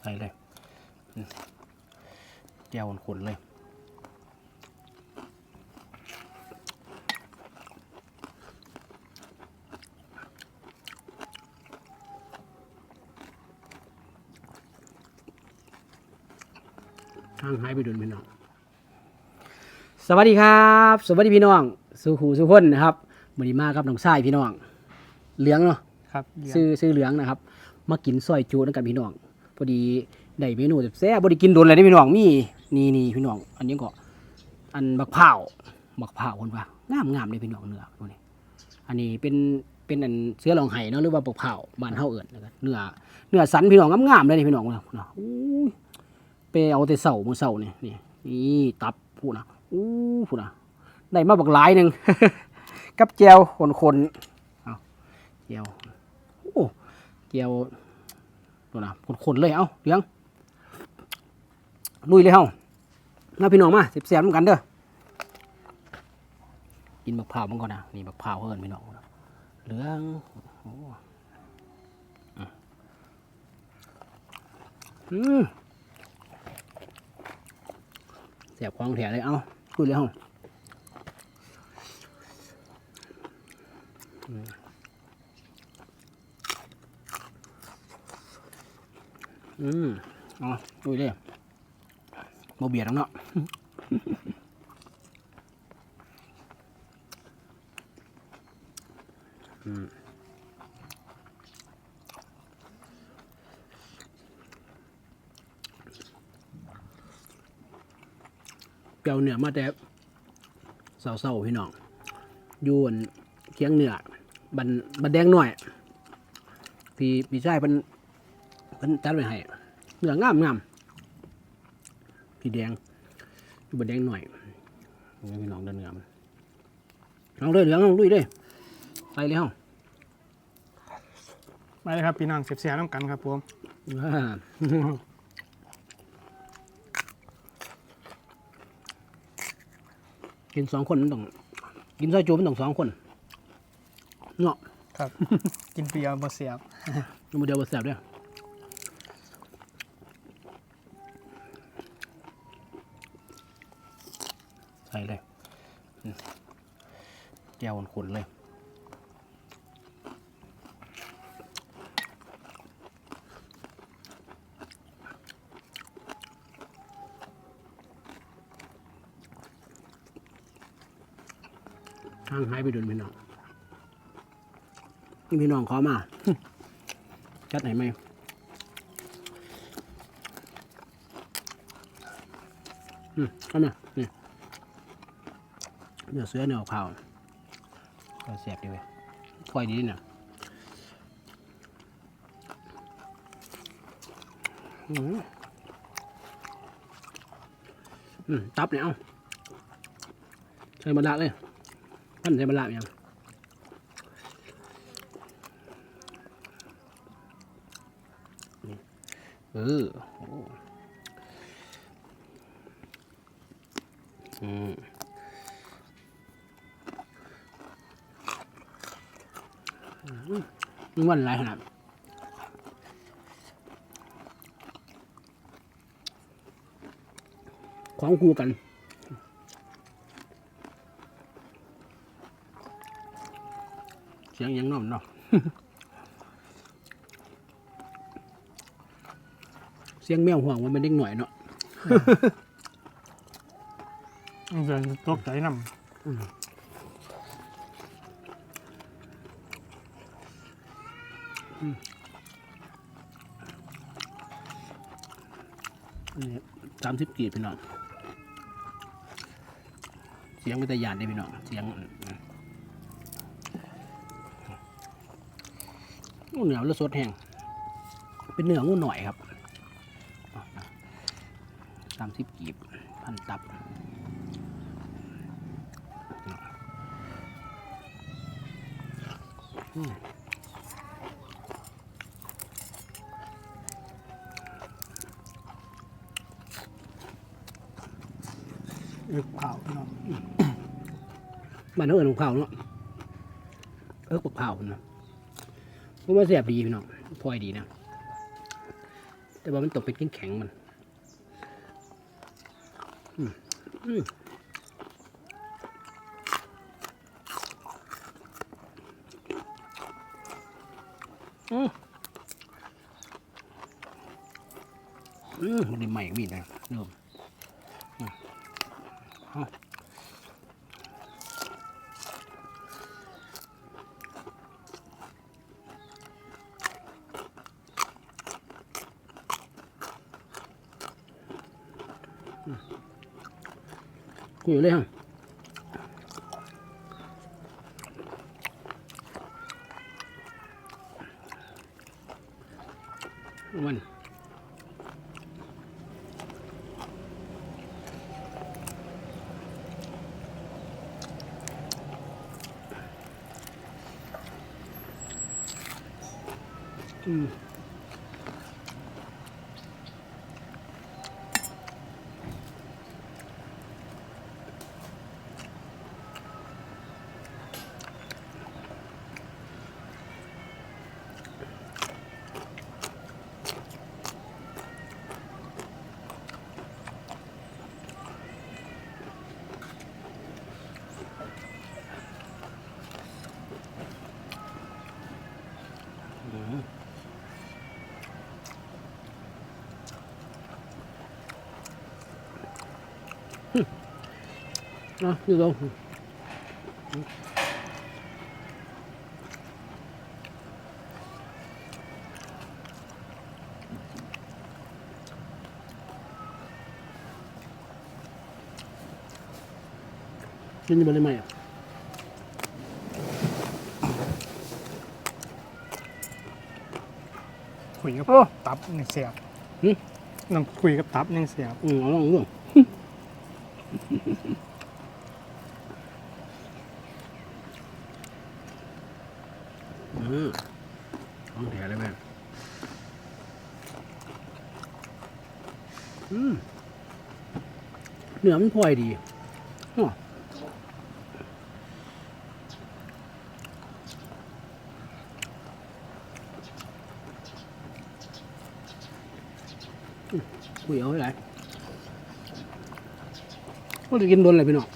ใส่เลยอืมแก้วขนๆเลยห่างหายไปโดนพี่น้อง สวัสดีครับ สวัสดีพี่น้อง สุขูสุคนนะครับมือดีมากครับน้องชายพี่น้อง เหลืองเนาะครับซื้อซื้อเหลืองนะครับ มากินซอยจูนกันพี่น้อง พอดีได้เมนูแบบแซ่บๆบ่ได้กินโดนเลยได้พี่น้องมีนี่นี่พี่น้อง อันนี้ก็อันบักเผาบักเผาคนว่างามงามเลยพี่น้องเนื้อตัวนี้อันนี้เป็นเป็นอันเสื้อรองไห้เนาะหรือว่าบักเผาบ้านเฮาเอิ้นะครับเนื้อเนื้อสันพี่น้องงามๆเลยนี่พี่น้องเนาะเนาะอู้ยไปเอาแต่เสามื้อเสานี่นี่นี่ตับพูดนะอู้พูดนะได้มาบักหลายหนึ่งกับแจวคนๆเอาแจวโอ้แจว ตัวนะคนๆเลย เอาเลี้ยงลุยเลยเฮามาพี่น้องมาเสียบๆเหมือนกันเด้อกินบักเผาวมันก่อนนะนี่บักเผาวเฮิรนพี่น้องเหลืองอืมเสียบของแถเลยเอาคุยเลยเฮา อืมอืมเอ๋อคุยเลยโมเบียดแล้วเนาะเปรียวเหนือมาแต่เศร้าๆพี่น้องยวนเคียงเหนือบันบันแดงหน่อย พี่พี่ชายเพิ่น เพิ่นจัดไว้ให้เหนืองามงามพี่แดงอยู่บันแดงหน่อยนี่พี่น้องเดินเหนือมันเอาเลยเหลืองเอาลุยเลยไปเลยเฮาไปเลยครับพี่น้องเสียบเสียน้ำกันครับผมอ่ากินสองคนมันต้องกินซอยจูมันต้องสองคนเนาะครับ กินเปรียวบ่เสียบโมเดลบแสบด้วยใส่เลยอืม แก้วขนๆเลยทางหายไปโดนพี่น้องนี่พี่น้องขอมา จัดไหนไหมอืมเข้ามานี่เนื้อเสือเนื้อขาว ก็แสบดีเว้ยค่อยดีเนี่ยอืมตับเนี่ยเอาใส่มะระเลยพันใส่มะระยังนี่เออโอ้อืม มมันวันอะไรขนาดของกูกันเสียงยังน้อมเนาะเสียงแมวห่วงมันเป็นเด็กหน่อยเนาะเดินตกใจน้อั นี่สามสิบกีบพี่น้อง เสียงวิทยานได้พี่น้อง เสียงงูเหนียวแล้วสดแห้ง เป็นเนื้องูหน่อยครับสามสิบกีบ พันตับอืม อึกเผาพี่น้องบ้านเขาเอิญของเผาเนาะเอิกปักเผาเนาะผมว่าแซ่บดีพี่น้องพลอยดีนะ แต่ว่ามันตกเป็นแข็งๆมันอืมอืมอืมอืมมันได้ใหม่มีนะเริ่มอืม เอาคุยเลยฮะมัน อืมเนะอยู่ตรงกินอยู่บนเลยไหมอะคุยกับตับยังเสียบหึน้ำคุยกับตับยังเสียบอืมเอาลองดูอืมของแถเลยแม่อืม เนื้อมันพลอยดีอ้ออืมคุยเอาไว้ไหนก็จะกินโดนอะไรพี่น้อง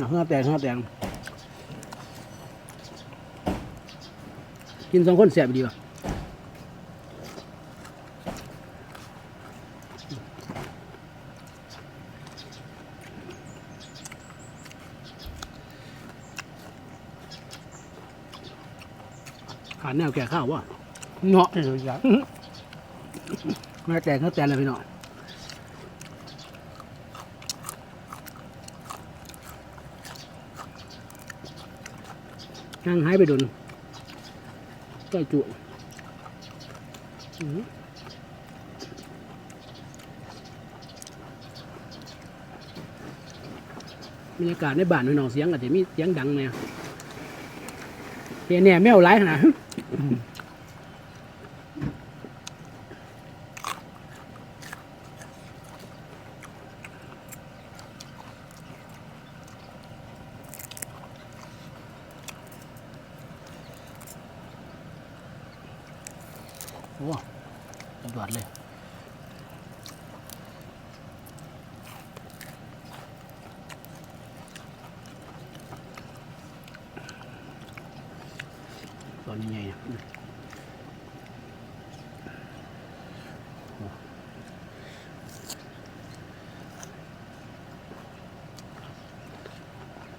น่ะเฮือแตงเฮือแตงกินสองคนแสบดีป่ะ แนวแก่ข้าววะเนาะที่อยู่อยากเฮือแตงเฮือแตงเลยพี่น้องนั่งหายไปโดนใกล้จุอื้อหือบรรยากาศในบ้านพี่น้องเสียงอาจจะมีเสียงดังเนี่ยเฮียเนี่ยแมวไร้ขนาด โอ้ สุดยอดเลยตอนนี้ไงเนี่ยอืมโอ้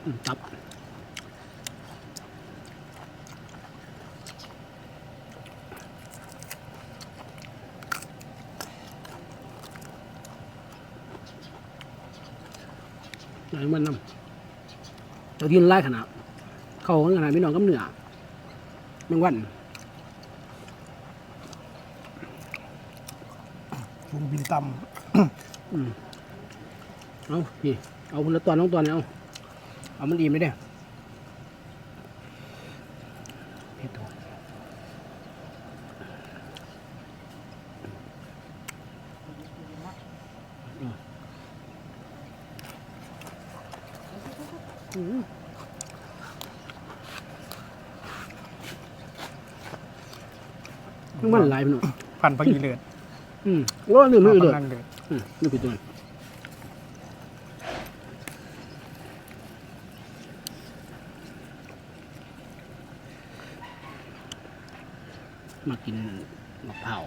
อืมตับ ไหนมันนำตัวที่มันไล่ขนาด เข้าขนาดพี่น้องกับเหนือแมงวันลุงบินตอืมเอาพี่เอาคนละตอนน้องตอนเนี่ยเอาเอามันดีไหมเนี่ยเผ็ดตัวอื มแมงวันหลายพี่น้องำพันธุ์พักอีเลือดอืมว่าหนึ่งมือเลยกำลังเดือดอืมนี่ผิดตัวนั้นมากินมะพร้าว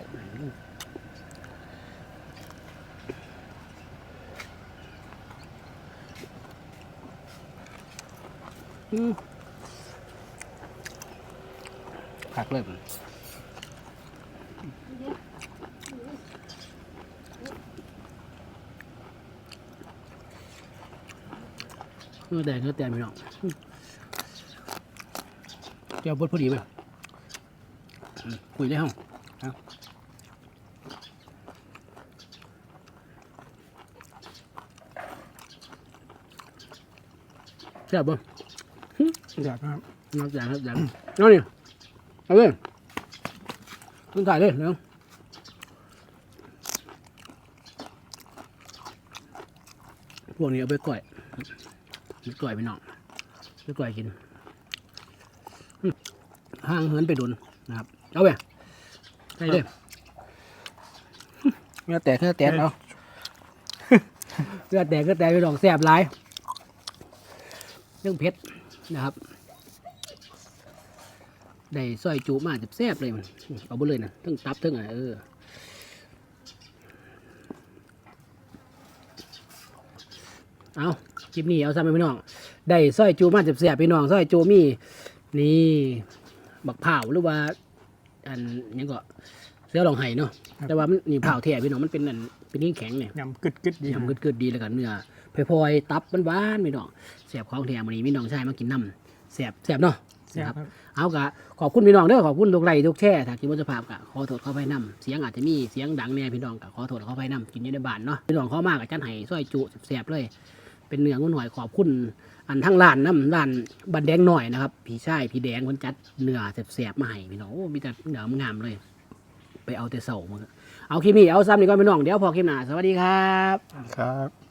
ผักเลยเนื้อแดงเนื้อแดงไม่น้องเจ้าบดพอดีไหมคุยได้ห้องเอาแซ่บบ่ อยากครับน้ำแดงครับแดงน้องนี่เอาเลยคุณถ่ายเลยเร็วพวกนี้เอาไปก่อยไปก่อยไปน้องไปก่อยกินห่างเหินไปโดนนะครับ เอาไปใส่เลยเนื้อแตกเนื้อแตกเอาเนื้อแตกเนื้อแตกไปดองแซ่บหลายเรื่องเผ็ด นะครับ ได้ซอยจูมาแซ่บๆเลยมันเอาไปเลยนะทั้งตับทั้งอะไรเออเอาคลิปนี้เอาซ้ำไปพี่น้อง ได้ซอยจูมาแซ่บๆพี่น้องซอยจูมีนี่บักเผาวหรือว่า อันหยังก็เสือหลองไห้เนาะแต่ว่ามันนี่เผาวแท้พี่น้องมันเป็นอันเป็นนิ่งแข็งเนี่ยยำกึดกึดๆดียำกึดๆดีแล้วกันเนื้อ พลอยๆตับหวานๆพี่น้องแซ่บของแท้มื้อนี้พี่น้องชายมากินน้ำแซ่บแซ่บเนาะแซ่บนะครับครับ เอากะขอบคุณพี่น้องเด้อขอบคุณทุกไลค์ทุกแช่ถ้าคิดว่าจะภาพกะขอโทษขอไปนํเสียงอาจจะมีเสียงดังแน่พี่น้องกะขอโทษขอไปนํกินอยู่ในบ้านเนาะพี่น้องเข้ามากกับจันไห้ซอยจุแสบๆเลย เป็นเนื้องุ่นหอยขอบคุณอันทั้งร้านน้ำร้านบันแดงหน่อยนะครับพี่ชายพี่แดงคนจัดเนื้อแสบๆมาให้พี่น้องโอ้มีแต่เนื้องามเลย ไปเอาแต่เสามาเอาคลิปนี้เอาซ้ำดีกว่าพี่น้องเดี๋ยวพอคลิปหน้าสวัสดีครับ ครับ